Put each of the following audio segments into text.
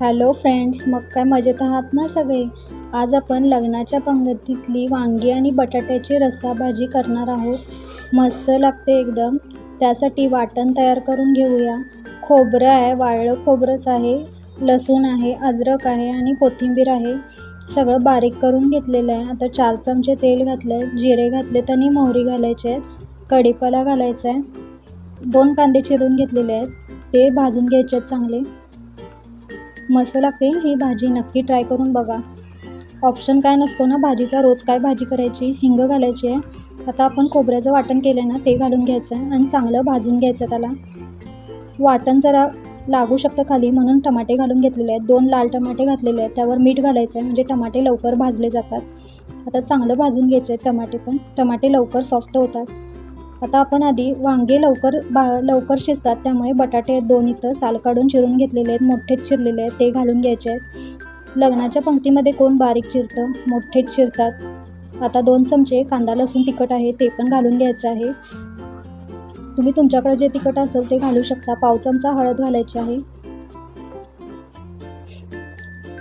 Hello friends मग काय मजेत आहात ना सगळे? आज आपण लग्नाच्या पंगतीतली वांगी आणि बटाट्याची रस्सा भाजी करणार आहोत. मस्त लागते एकदम. त्यासाठी वाटण तयार करून घेऊया. खोबरं आहे वाळलं खोबरंच आहे लसूण आहे अद्रक आहे आणि कोथिंबीर आहे. सगळं बारीक करून घेतलेलं आहे. आता चार चमचे तेल घातलं आहे जिरे घातलेत आणि मोहरी घालायचे आहेत. कढीपाला घालायचा आहे. दोन कांदे चिरून घेतलेले आहेत. ते भाजून घ्यायचे आहेत चांगले. मसाला लागते ही भाजी नक्की ट्राय करून बघा. ऑप्शन काय नसतो ना भाजीचा रोज काय भाजी करायची हिंग घालायची आहे. आता आपण खोबऱ्याचं वाटण केलं आहे ना ते घालून घ्यायचं आहे आणि चांगलं भाजून घ्यायचं त्याला. वाटण जरा लागू शकतं खाली म्हणून टमाटे घालून घेतलेले आहेत. दोन लाल टमाटे घातलेले आहेत. त्यावर मीठ घालायचं आहे म्हणजे टमाटे लवकर भाजले जातात. आता चांगलं भाजून घ्यायचे आहेत टमाटे पण. टमाटे लवकर सॉफ्ट होतात. आता आपण आधी वांगे लवकर बा लवकर शिजतात त्यामुळे बटाटे दोन इथं साल काढून चिरून घेतलेले आहेत मोठेच चिरलेले आहेत ते घालून घ्यायचे आहेत. लग्नाच्या पंक्तीमध्ये कोण बारीक चिरतं मोठेच चिरतात. आता दोन चमचे कांदा लसूण तिखट आहे ते पण घालून घ्यायचं आहे. तुम्ही तुमच्याकडे जे तिखट असेल ते घालू शकता. पाव चमचा हळद घालायची आहे.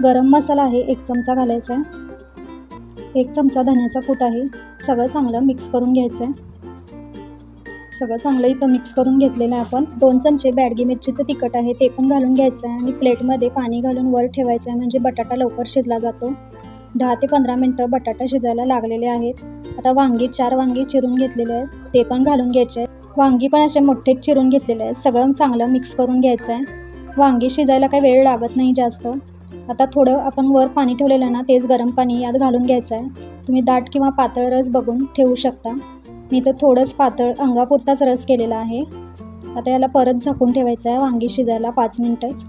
गरम मसाला आहे एक चमचा घालायचा आहे. एक चमचा धण्याचा कूट आहे. सगळं चांगलं मिक्स करून घ्यायचं आहे. सगळं चांगलं इथं मिक्स करून घेतलेलं आहे आपण. दोन चमचे बॅडगी मिरचीचं तिखट आहे ते पण घालून घ्यायचं आहे आणि प्लेटमध्ये पाणी घालून वर ठेवायचं आहे म्हणजे बटाटा लवकर शिजला जातो. दहा ते पंधरा मिनटं बटाटा शिजायला लागलेले आहेत. आता वांगी चार वांगी चिरून घेतलेले आहेत ते पण घालून घ्यायचे आहेत. वांगी पण असे मोठेच चिरून घेतलेले आहेत सगळं चांगलं मिक्स करून घ्यायचं आहे. वांगी शिजायला काही वेळ लागत नाही जास्त. आता थोडं आपण वर पाणी ठेवलेलं आहे ना तेच गरम पाणी यात घालून घ्यायचं आहे. तुम्ही दाट किंवा पातळ रस बघून ठेवू शकता. मी तर थोडंच पातळ अंगापुरताच रस केलेला आहे. आता याला परत झाकून ठेवायचं आहे. वांगी शिजायला पाच मिनटंच.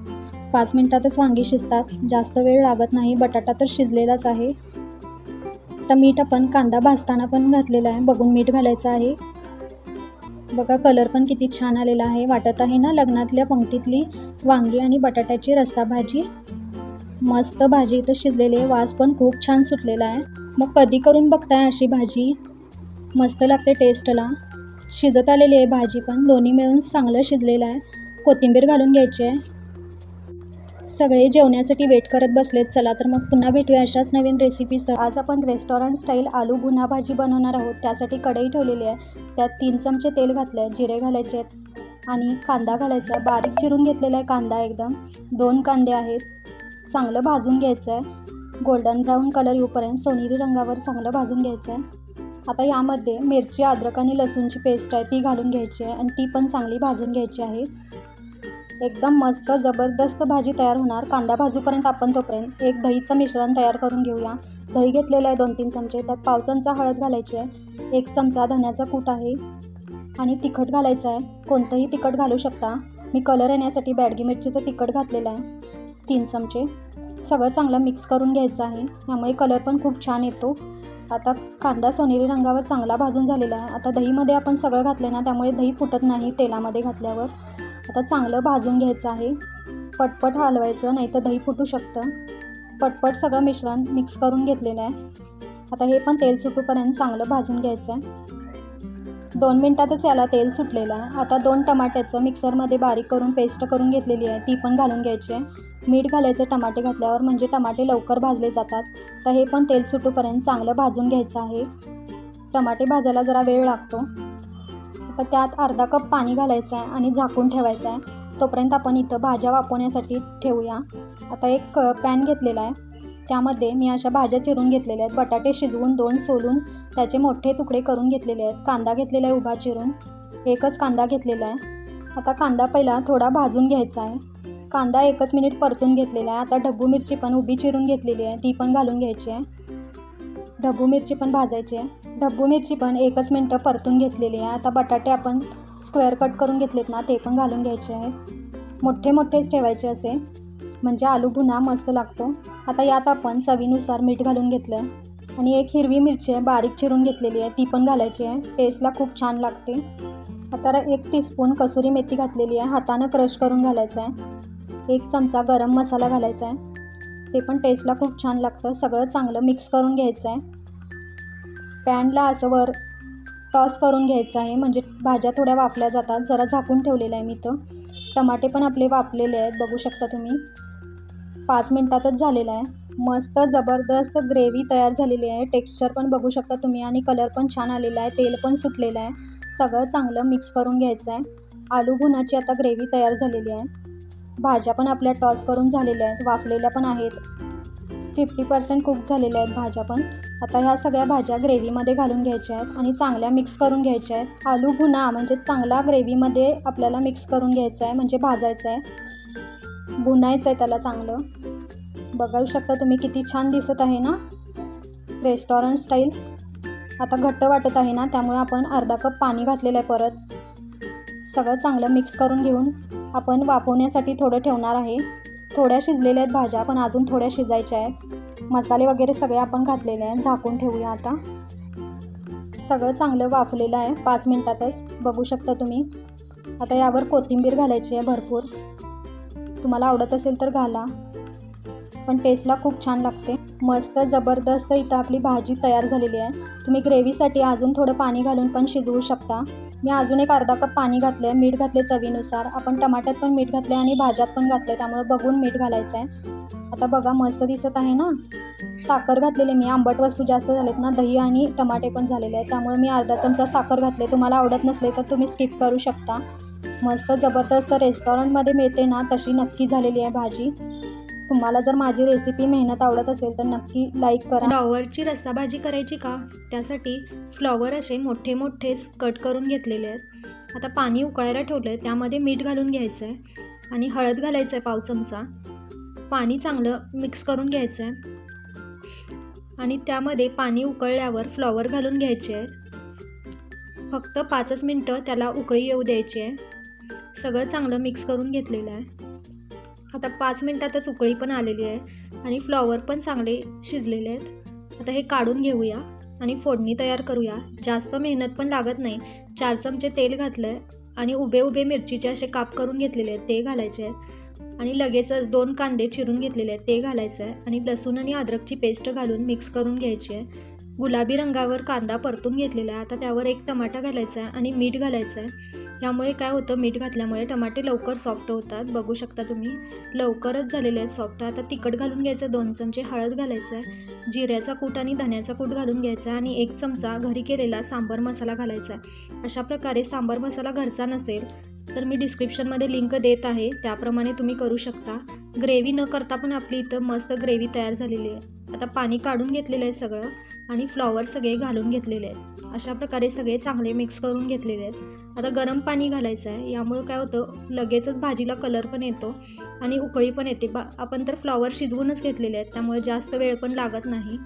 पाच मिनटातच वांगी शिजतात. जास्त वेळ लागत नाही. बटाटा तर शिजलेलाच आहे. आता मीठ आपण कांदा भाजताना पण घातलेला आहे. बघून मीठ घालायचं आहे. बघा कलर पण किती छान आलेला आहे. वाटत आहे ना लग्नातल्या पंक्तीतली वांगी आणि बटाट्याची रस्सा भाजी? मस्त भाजी इथं शिजलेली आहे. वास पण खूप छान सुटलेला आहे. मग कधी करून बघताय अशी भाजी? मस्त लागते टेस्टला शिजत आलेली आहे भाजी पण. दोन्ही मिळून चांगलं शिजलेलं आहे. कोथिंबीर घालून घ्यायची आहे. सगळे जेवण्यासाठी वेट करत बसलेत. चला तर मग पुन्हा भेटूया अशाच नवीन रेसिपीसह आज आपण रेस्टॉरंट स्टाईल आलू गुन्हा भाजी बनवणार आहोत. त्यासाठी कढई ठेवलेली आहे. त्यात तीन चमचे तेल घातले आहे जिरे घालायचे आहेत. आणि कांदा घालायचा. बारीक चिरून घेतलेला आहे कांदा एकदम. दोन कांदे आहेत. चांगलं भाजून घ्यायचं आहे. गोल्डन ब्राऊन कलर येऊपर्यंत सोनेरी रंगावर चांगलं भाजून घ्यायचं आहे. आता यामध्ये मिरची अद्रक आणि लसूणची पेस्ट आहे ती घालून घ्यायची आहे आणि ती पण चांगली भाजून घ्यायची आहे. एकदम मस्त जबरदस्त भाजी तयार होणार. कांदा भाजूपर्यंत आपण तोपर्यंत एक दहीचं मिश्रण तयार करून घेऊया. दही घेतलेलं आहे दोन तीन चमचे. त्यात पाव चमचा हळद घालायची आहे. एक चमचा धण्याचा कूट आहे. आणि तिखट घालायचं आहे. कोणतंही तिखट घालू शकता. मी कलर येण्यासाठी बॅडगी मिरचीचं तिखट घातलेलं आहे. तीन चमचे. सगळं चांगलं मिक्स करून घ्यायचं आहे. त्यामुळे कलर पण खूप छान येतो. आता कांदा सोनेरी रंगावर चांगला भाजून झालेला आहे. आता दहीमध्ये आपण सगळं घातलं ना त्यामुळे दही फुटत नाही तेलामध्ये घातल्यावर. आता चांगलं भाजून घ्यायचं आहे. पटपट हलवायचं नाही तर दही फुटू शकतं. पटपट सगळं मिश्रण मिक्स करून घेतलेलं आहे. आता हे पण तेल सुटूपर्यंत चांगलं भाजून घ्यायचं आहे. दोन मिनटातच याला तेल सुटलेलं आहे. आता दोन टमाट्याचं मिक्सरमध्ये बारीक करून पेस्ट करून घेतलेली आहे. ती पण घालून घ्यायची आहे. मीठ घालायचं टमाटे घातल्यावर म्हणजे टमाटे लवकर भाजले जातात. तर हे पण तेल सुटूपर्यंत चांगलं भाजून घ्यायचं आहे. टमाटे भाजायला जरा वेळ लागतो. तर त्यात अर्धा कप पाणी घालायचं आहे आणि झाकून ठेवायचं आहे. तोपर्यंत आपण इथं भाज्या वापरण्यासाठी ठेवूया. आता एक पॅन घेतलेला आहे. त्यामध्ये मी अशा भाज्या चिरून घेतलेल्या आहेत. बटाटे शिजवून दोन सोलून त्याचे मोठे तुकडे करून घेतलेले आहेत. कांदा घेतलेला आहे उभा चिरून. एकच कांदा घेतलेला आहे. आता कांदा पहिला थोडा भाजून घ्यायचा आहे. कांदा एकच मिनिट परतून घेतलेला आहे. आता ढब्बू मिरची पण उभी चिरून घेतलेली आहे. ती पण घालून घ्यायची आहे. ढब्बू मिरची पण भाजायची आहे. ढब्बू मिरची पण एकच मिनटं परतून घेतलेली आहे. आता बटाटे आपण स्क्वेअर कट करून घेतलेत ना ते पण घालून घ्यायचे आहेत. मोठे मोठेच ठेवायचे असे. म्हणजे आलू भुना मस्त लागतो. आता यात आपण चवीनुसार मीठ घालून घेतलं. आहे आणि एक हिरवी मिरची आहे बारीक चिरून घेतलेली आहे. ती पण घालायची आहे. टेस्टला खूप छान लागते. आता एक टीस्पून कसुरी मेथी घातलेली आहे. हातानं क्रश करून घालायचं आहे. एक चमचा गरम मसाला घालायचा आहे. ते पण टेस्टला खूप छान लागतं. सगळं चांगलं मिक्स करून घ्यायचं आहे. पॅनला असं वर टॉस करून घ्यायचं आहे. म्हणजे भाज्या थोड्या वाफल्या जातात. जरा झाकून ठेवलेलं आहे मी तर टमाटे पण आपले वाफलेले आहेत. बघू शकता तुम्ही. पाच मिनटातच झालेला आहे. मस्त जबरदस्त ग्रेव्ही तयार झालेली आहे. टेक्स्चर पण बघू शकता तुम्ही आणि कलर पण छान आलेला आहे. तेल पण सुटलेलं आहे. सगळं चांगलं मिक्स करून घ्यायचं आहे. आलू भुनाची आता ग्रेव्ही तयार झालेली आहे. भाज्या पण आपल्या टॉस करून झालेल्या आहेत. वाफलेल्या पण आहेत. फिफ्टी पर्सेंट कुक झालेल्या आहेत भाज्या पण. आता ह्या सगळ्या भाज्या ग्रेव्हीमध्ये घालून घ्यायच्या आहेत आणि चांगल्या मिक्स करून घ्यायच्या आहेत. आलू भुना म्हणजे चांगला ग्रेव्हीमध्ये आपल्याला मिक्स करून घ्यायचं आहे म्हणजे भाजायचं आहे. भुनायचं आहे त्याला चांगलं. बघू शकता तुम्ही किती छान दिसत आहे ना? रेस्टॉरंट स्टाईल आता घट्ट वाटत आहे ना त्यामुळे आपण अर्धा कप पाणी घातलेलं आहे परत. सगळं चांगलं मिक्स करून घेऊन आपण वाफवण्यासाठी थोडं ठेवणार आहे. थोड्या शिजलेल्या आहेत भाज्या पण अजून थोड्या शिजायच्या आहेत. मसाले वगैरे सगळे आपण घातलेले आहेत. झाकून ठेवूया आता. सगळं चांगलं वाफलेलं आहे. पाच मिनटातच. बघू शकता तुम्ही. आता यावर कोथिंबीर घालायची आहे भरपूर. तुम्हाला आवडत असेल तर घाला. पण टेस्टला खूप छान लागते. मस्त जबरदस्त इथं आपली भाजी तयार झालेली आहे. तुम्ही ग्रेव्हीसाठी अजून थोडं पाणी घालून पण शिजवू शकता. मी अजून एक अर्धा कप पाणी घातलं आहे मीठ घातले चवीनुसार. आपण टमाट्यात पण मीठ घातले आणि भाज्यात पण घातले त्यामुळे बघून मीठ घालायचं आहे आता बघा मस्त दिसत आहे ना? साखर घातलेले मी. आंबट वस्तू जास्त झालेत ना दही आणि टमाटे पण झालेले आहेत. त्यामुळे मी अर्धा चमचा साखर घातले तुम्हाला आवडत नसले तर तुम्ही स्किप करू शकता. मस्त जबरदस्त रेस्टॉरंटमध्ये मिळते ना तशी नक्की झालेली आहे भाजी. तुम्हाला जर माझी रेसिपी मेहनत आवडत असेल तर नक्की लाईक करा. फ्लॉवरची रस्साभाजी करायची का? त्यासाठी फ्लॉवर असे मोठे मोठेच कट करून घेतलेले आहेत. आता पाणी उकळायला ठेवलं आहे त्यामध्ये मीठ घालून घ्यायचं आहे आणि हळद घालायचं आहे पाव चमचा. पाणी चांगलं मिक्स करून घ्यायचं आहे आणि त्यामध्ये पाणी उकळल्यावर फ्लॉवर घालून घ्यायचे आहेत. फक्त पाचच मिनटं त्याला उकळी येऊ द्यायची आहे. सगळं चांगलं मिक्स करून घेतलेलं आहे. आता पाच मिनटातच उकळी पण आलेली आहे आणि फ्लॉवर पण चांगले शिजलेले आहेत. आता हे काढून घेऊया आणि फोडणी तयार करूया. जास्त मेहनत पण लागत नाही. चार चमचे तेल घातलं आहे आणि उभे उभे मिरचीचे असे काप करून घेतलेले आहेत. ते घालायचे आहेत. आणि लगेचच दोन कांदे चिरून घेतलेले आहेत. ते घालायचं आहे. आणि लसूण आणि अद्रकची पेस्ट घालून मिक्स करून घ्यायची आहे. गुलाबी रंगावर कांदा परतून घेतलेला आहे. आता त्यावर एक टमाटा घालायचा आहे आणि मीठ घालायचं आहे. यामुळे काय होतं मीठ घातल्यामुळे टमाटे लवकर सॉफ्ट होतात. बघू शकता तुम्ही लवकरच झालेले आहेत सॉफ्ट आता तिखट घालून घ्यायचं दोन चमचे हळद घालायचं आहे जिऱ्याचा कूट आणि धण्याचा कूट घालून घ्यायचा आणि एक चमचा घरी केलेला सांबर मसाला घालायचा आहे अशा प्रकारे सांबर मसाला घरचा नसेल तर मी डिस्क्रिप्शनमध्ये लिंक देत आहे. त्याप्रमाणे तुम्ही करू शकता. ग्रेव्ही न करता पण आपली इथं मस्त ग्रेव्ही तयार झालेली आहे. आता पाणी काढून घेतलेलं आहे सगळं आणि फ्लॉवर सगळे घालून घेतलेले आहेत. अशा प्रकारे सगळे चांगले मिक्स करून घेतलेले आहेत. आता गरम पाणी घालायचं आहे. यामुळं काय होतं लगेचच भाजीला कलर पण येतो आणि उकळी पण येते. बा आपण तर फ्लॉवर शिजवूनच घेतलेले आहेत त्यामुळे जास्त वेळ पण लागत नाही.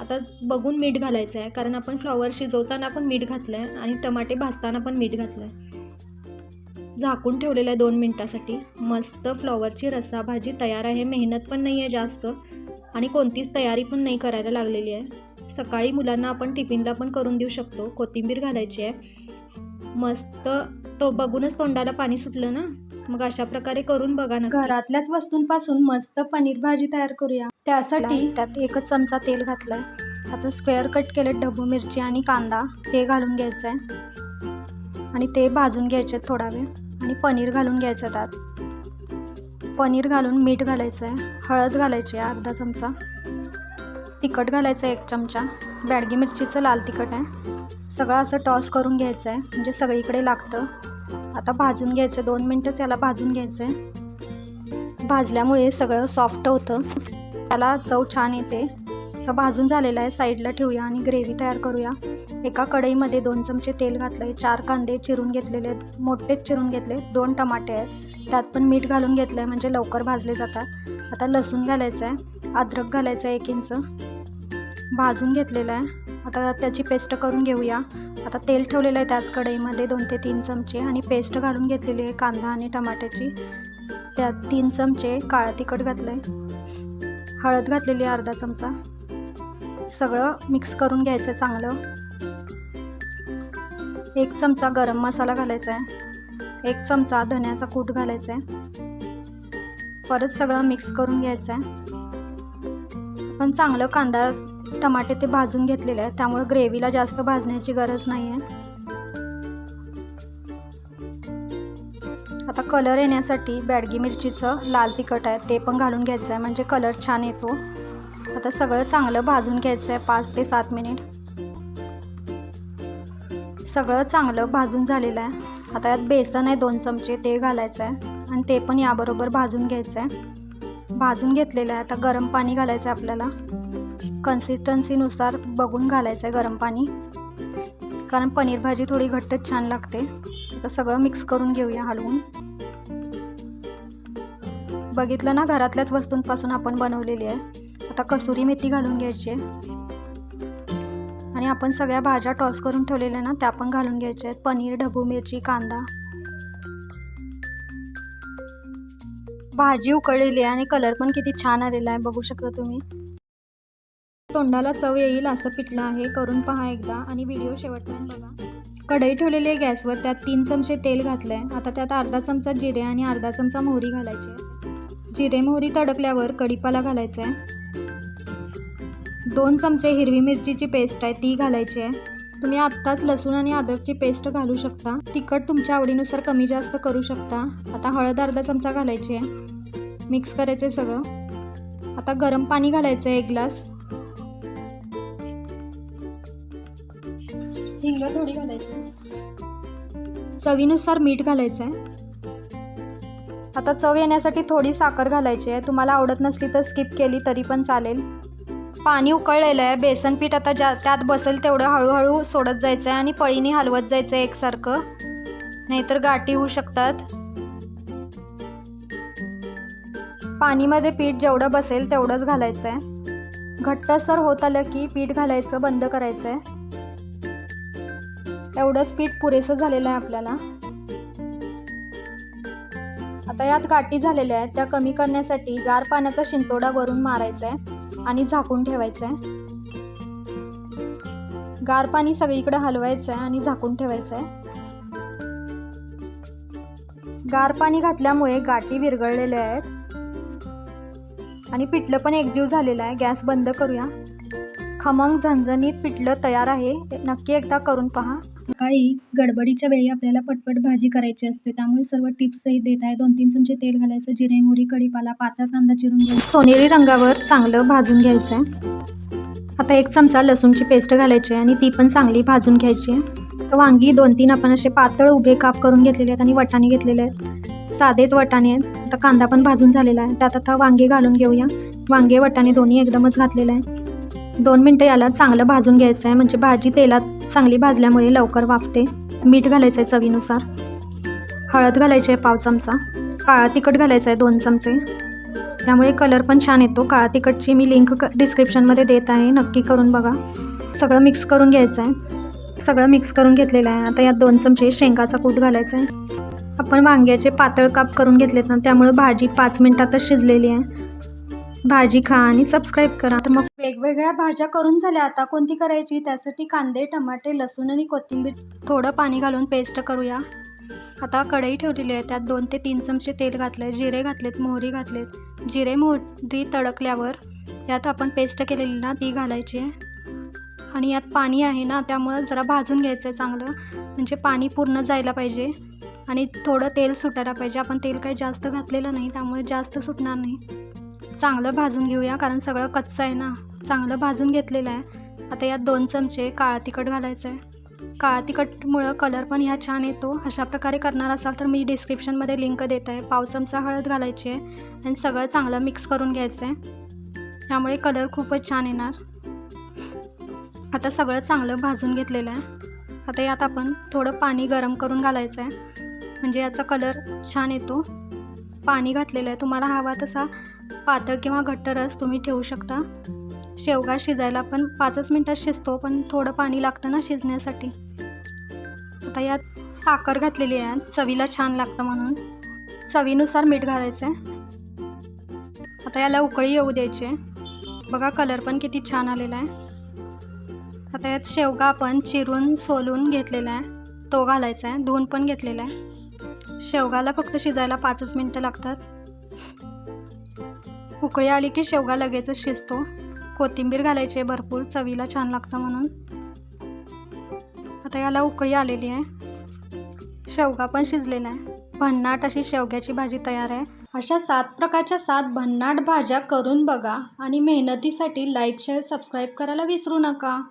आता बघून मीठ घालायचं आहे कारण आपण फ्लॉवर शिजवताना पण मीठ घातलं आहे आणि टमाटे भाजताना पण मीठ घातलं आहे झाकून ठेवलेलं आहे दोन मिनटासाठी. मस्त फ्लॉवरची रस्सा भाजी तयार आहे. मेहनत पण नाही आहे जास्त. आणि कोणतीच तयारी पण नाही करायला लागलेली आहे. सकाळी मुलांना आपण टिफिनला पण करून देऊ शकतो. कोथिंबीर घालायची आहे. मस्त तो बघूनच तोंडाला पाणी सुटलं ना? मग अशा प्रकारे करून बघा ना घरातल्याच वस्तूंपासून मस्त पनीर भाजी तयार करूया. त्यासाठी त्यात एकच चमचा तेल घातलाय. आता स्क्वेअर कट केले ढबू मिरची आणि कांदा. ते घालून घ्यायचं आहे आणि ते भाजून घ्यायचे थोडा वेळ. आणि पनीर घालून घ्यायचं त्यात पनीर घालून मीठ घालायचं आहे हळद घालायची आहे अर्धा चमचा. तिखट घालायचं आहे एक चमचा. बॅडगी मिरचीचं लाल तिखट आहे. सगळं असं टॉस करून घ्यायचं आहे म्हणजे सगळीकडे लागतं. आता भाजून घ्यायचं दोन मिनटंच याला भाजून घ्यायचं आहे भाजल्यामुळे सगळं सॉफ्ट होतं. त्याला चव छान येते. तर भाजून झालेलं आहे साईडला ठेवूया आणि ग्रेव्ही तयार करूया. एका कढईमध्ये दोन चमचे तेल घातलं आहे चार कांदे चिरून घेतलेले आहेत मोठेच चिरून घेतले दोन टमाटे आहेत. त्यात पण मीठ घालून घेतलं आहे म्हणजे लवकर भाजले जातात. आता लसूण घालायचं आहे अद्रक घालायचं आहे एक इंच. भाजून घेतलेलं आहे. आता त्याची पेस्ट करून घेऊया. आता तेल ठेवलेलं आहे त्याच कढईमध्ये दोन ते तीन चमचे. आणि पेस्ट घालून घेतलेली आहे कांदा आणि टमाट्याची. त्यात तीन चमचे काळं तिखट घातलं आहे हळद घातलेली आहे अर्धा चमचा. सगळं मिक्स करून घ्यायचं आहे चांगलं. एक चमचा गरम मसाला घालायचा आहे एक चमचा धन्याचा कूट घालायचा आहे परत सगळं मिक्स करून घ्यायचं आहे पण चांगलं कांदा टमाटे ते भाजून घेतलेले आहे त्यामुळे ग्रेव्हीला जास्त भाजण्याची गरज नाही आहे आता कलर येण्यासाठी बॅडगी मिरचीचं लाल तिखट आहे ते पण घालून घ्यायचं आहे म्हणजे कलर छान येतो. आता सगळं चांगलं भाजून घ्यायचं आहे पाच ते सात मिनिट सगळं चांगलं भाजून झालेलं आहे. आता यात बेसन आहे दोन चमचे ते घालायचं आहे आणि ते पण याबरोबर भाजून घ्यायचं आहे भाजून घेतलेलं आहे आता गरम पाणी घालायचं आहे आपल्याला कन्सिस्टन्सीनुसार बघून घालायचं आहे गरम पाणी. कारण पनीर भाजी थोडी घट्टच छान लागते. आता सगळं मिक्स करून घेऊया हलवून. बघितलं ना घरातल्याच वस्तूंपासून आपण बनवलेली आहे. आता कसुरी मेथी घालून घ्यायची आहे. आणि आपण सगळ्या भाज्या टॉस करून ठेवलेल्या ना त्या पण घालून घ्यायच्या आहेत. पनीर ढबू मिरची कांदा. भाजी उकळलेली आहे आणि कलर पण किती छान आलेला आहे बघू शकता तुम्ही. तोंडाला चव येईल असं पिठलं आहे. करून पहा एकदा आणि व्हिडिओ शेवटपर्यंत बघा. कढई ठेवलेली आहे गॅसवर त्यात तीन चमचे तेल घातलं आहे आता त्यात अर्धा चमचा जिरे आणि अर्धा चमचा मोहरी घालायची आहे. जिरे मोहरी तडकल्यावर कढीपाला घालायचा आहे. दोन चमचे हिरवी मिरचीची पेस्ट आहे ती घालायची आहे. तुम्ही आत्ताच लसूण आणि अद्रकची पेस्ट घालू शकता. तिखट तुमच्या आवडीनुसार कमी जास्त करू शकता. आता हळद अर्धा चमचा घालायची आहे. मिक्स करायचं आहे सगळं. आता गरम पाणी घालायचं आहे एक ग्लास हिंग थोडी घालायची चवीनुसार मीठ घालायचं आहे आता चव येण्यासाठी थोडी साखर घालायची आहे. तुम्हाला आवडत नसली तर स्किप केली तरी पण चालेल. पाणी उकळलेलं आहे. बेसन पीठ आता ज्या त्यात बसेल तेवढं हळूहळू सोडत जायचं आहे आणि पळीने हलवत जायचं आहे एकसारखं. नाहीतर गाठी होऊ शकतात. पाणीमध्ये पीठ जेवढं बसेल तेवढंच घालायचं आहे घट्टसर होत आलं की पीठ घालायचं बंद करायचं आहे एवढंच पीठ पुरेसं झालेलं आहे आपल्याला. आता यात गाठी झालेल्या आहेत. त्या कमी करण्यासाठी गार पाण्याचा शिंतोडा वरून मारायचा आहे आणि झाकून ठेवायचं आहे गार पाणी सगळीकडे हलवायचं आहे आणि झाकून ठेवायचं आहे गार पाणी घातल्यामुळे गाठी विरघळलेल्या आहेत. आणि पिठलं पण एकजीव झालेलं आहे. गॅस बंद करूया. खमंग झणझणीत पिठलं तयार आहे. नक्की एकदा करून पहा. सकाळी गडबडीच्या वेळी आपल्याला पटपट भाजी करायची असते. त्यामुळे सर्व टिप्सही देत आहे. दोन तीन चमचे तेल घालायचं. जिरे मोहरी कढीपाला पातळ कांदा चिरून घ्यायचा. सोनेरी रंगावर चांगलं भाजून घ्यायचं आहे आता एक चमचा लसूणची पेस्ट घालायची आहे आणि ती पण चांगली भाजून घ्यायची आहे. तर वांगी दोन तीन आपण असे पातळ उभे काप करून घेतलेले आहेत आणि वटाणे घेतलेले आहेत. साधेच वटाणे आहेत. आता कांदा पण भाजून झालेला आहे. त्यात आता वांगे घालून घेऊया. वांगे वटाणे दोन्ही एकदमच घातलेलं आहे दोन मिनटं याला चांगलं भाजून घ्यायचं आहे. म्हणजे भाजी तेलात चांगली भाजल्यामुळे लवकर वाफते. मीठ घालायचं आहे चवीनुसार. हळद घालायची आहे पाव चमचा. काळा तिखट घालायचं आहे दोन चमचे. त्यामुळे कलर पण छान येतो. काळा तिखटची मी लिंक क डिस्क्रिप्शनमध्ये देत आहे. नक्की करून बघा. सगळं मिक्स करून घ्यायचं आहे सगळं मिक्स करून घेतलेलं आहे. आता यात दोन चमचे शेंगाचा कूट घालायचा आहे आपण वांग्याचे पातळ काप करून घेतलेत ना त्यामुळे भाजी पाच मिनटातच शिजलेली आहे. भाजी खा आणि सबस्क्राईब करा. तर मग वेगवेगळ्या भाज्या करून झाल्या. आता कोणती करायची? त्यासाठी कांदे टमाटे लसूण आणि कोथिंबीर थोडं पाणी घालून पेस्ट करूया. आता कढई ठेवलेली आहे. त्यात दोन ते तीन चमचे तेल घातले जिरे घातलेत मोहरी घातलेत. जिरे मोहरी तडकल्यावर यात आपण पेस्ट केलेली ना ती घालायची. आहे आणि यात पाणी आहे ना त्यामुळं जरा भाजून घ्यायचं आहे चांगलं. म्हणजे पाणी पूर्ण जायला पाहिजे. आणि थोडं तेल सुटायला पाहिजे. आपण तेल काही जास्त घातलेलं नाही त्यामुळे जास्त सुटणार नाही. चांगलं भाजून घेऊया कारण सगळं कच्चं आहे ना. चांगलं भाजून घेतलेलं आहे. आता यात दोन चमचे काळा तिखट घालायचं आहे. काळा तिखटमुळं कलर पण ह्या छान येतो. अशा प्रकारे करणार असाल तर मी डिस्क्रिप्शनमध्ये लिंक देत आहे. पाव चमचा हळद घालायची आहे आणि सगळं चांगलं मिक्स करून घ्यायचं आहे. त्यामुळे कलर खूपच छान येणार. आता सगळं चांगलं भाजून घेतलेलं आहे. आता यात आपण थोडं पाणी गरम करून घालायचं आहे. म्हणजे याचा कलर छान येतो. पाणी घातलेलं आहे. तुम्हाला हवा तसा पातळ किंवा घट्ट रस तुम्ही ठेवू शकता. शेवगा शिजायला पण पाचच मिनटात शिजतो पण थोडं पाणी लागतं ना शिजण्यासाठी. आता यात साखर घातलेली आहे चवीला छान लागतं म्हणून. चवीनुसार मीठ घालायचं आहे आता याला उकळी येऊ द्यायची बघा कलर पण किती छान आलेला आहे. आता यात शेवगा आपण चिरून सोलून घेतलेला आहे. तो घालायचा आहे धुवून पण घेतलेला आहे. शेवगाला फक्त शिजायला पाचच मिनटं लागतात. उकळी आली की शेवगा लगेचच शिजतो. कोथिंबीर घालायची आहे भरपूर चवीला छान लागतं म्हणून. आता याला उकळी आलेली आहे. शेवगा पण शिजलेला आहे. भन्नाट अशी शेवग्याची भाजी तयार आहे. अशा सात प्रकारच्या सात भन्नाट भाज्या करून बघा आणि मेहनतीसाठी लाईक शेअर सबस्क्राईब करायला विसरू नका.